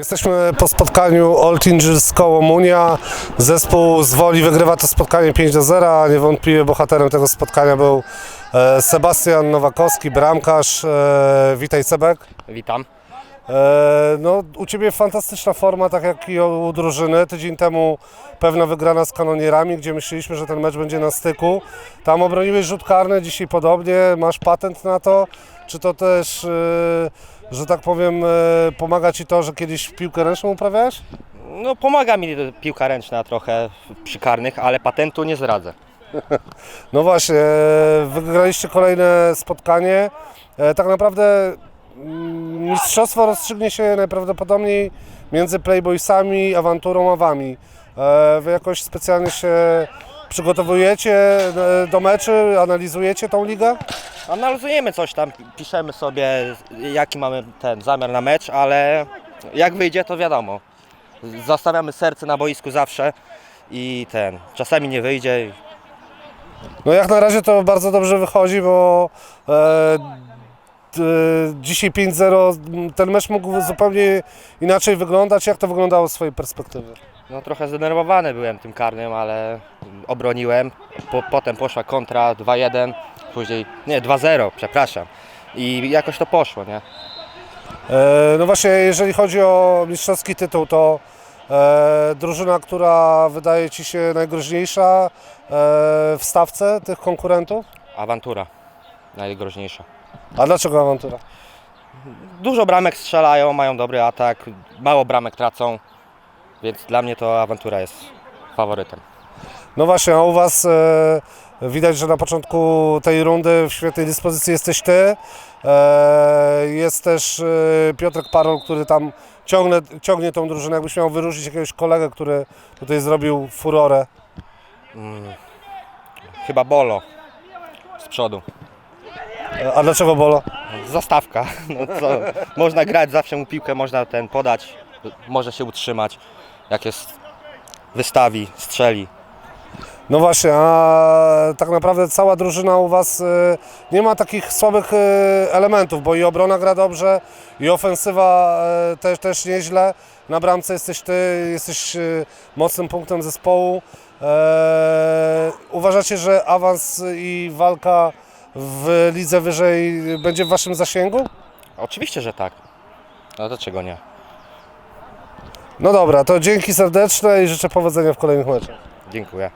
Jesteśmy po spotkaniu Old Angels z Kołomunia. Zespół z Woli wygrywa to spotkanie 5 do 0. a Niewątpliwie bohaterem tego spotkania był e, Sebastian Nowakowski, bramkarz. E, Witaj Sebek. Witam. E, No, u Ciebie fantastyczna forma, tak jak i u drużyny. Tydzień temu pewna wygrana z kanonierami, gdzie myśleliśmy, że ten mecz będzie na styku. Tam obroniłeś rzut karny, dzisiaj podobnie. Masz patent na to? Czy to też, e, że tak powiem, e, pomaga Ci to, że kiedyś piłkę ręczną uprawiałeś? No pomaga mi piłka ręczna trochę przy karnych, ale patentu nie zdradzę. No właśnie, wygraliście kolejne spotkanie. Tak naprawdę mistrzostwo rozstrzygnie się najprawdopodobniej między Playboysami, awanturą a wami. E, Wy jakoś specjalnie się przygotowujecie e, do meczy, analizujecie tą ligę? Analizujemy coś tam, piszemy sobie jaki mamy ten zamiar na mecz, ale jak wyjdzie to wiadomo. Zostawiamy serce na boisku zawsze i ten, czasami nie wyjdzie. No jak na razie to bardzo dobrze wychodzi, bo e, dzisiaj 5-0, ten mecz mógł zupełnie inaczej wyglądać. Jak to wyglądało z swojej perspektywy? No trochę zdenerwowany byłem tym karnym, ale obroniłem. Po, potem poszła kontra 2-1, później nie 2-0, przepraszam. I jakoś to poszło, nie? E, No właśnie, jeżeli chodzi o mistrzowski tytuł, to e, drużyna, która wydaje Ci się najgroźniejsza e, w stawce tych konkurentów? Awantura najgroźniejsza. A dlaczego awantura? Dużo bramek strzelają, mają dobry atak, mało bramek tracą, więc dla mnie to awantura jest faworytem. No właśnie, a u Was e, widać, że na początku tej rundy w świetnej dyspozycji jesteś Ty. E, jest też e, Piotrek Parol, który tam ciągnie, ciągnie tą drużynę. Jakbyś miał wyróżnić jakiegoś kolegę, który tutaj zrobił furorę. Chyba Bolo z przodu. A dlaczego Bolo? Zastawka. No co, można grać, zawsze mu piłkę można ten podać, może się utrzymać, jak jest wystawi, strzeli. No właśnie, a tak naprawdę cała drużyna u Was e, nie ma takich słabych e, elementów, bo i obrona gra dobrze, i ofensywa e, też, też nieźle. Na bramce jesteś Ty, jesteś mocnym punktem zespołu. E, Uważacie, że awans i walka w lidze wyżej będzie w Waszym zasięgu? Oczywiście, że tak. No dlaczego nie? No dobra, to dzięki serdeczne i życzę powodzenia w kolejnych meczach. Dziękuję.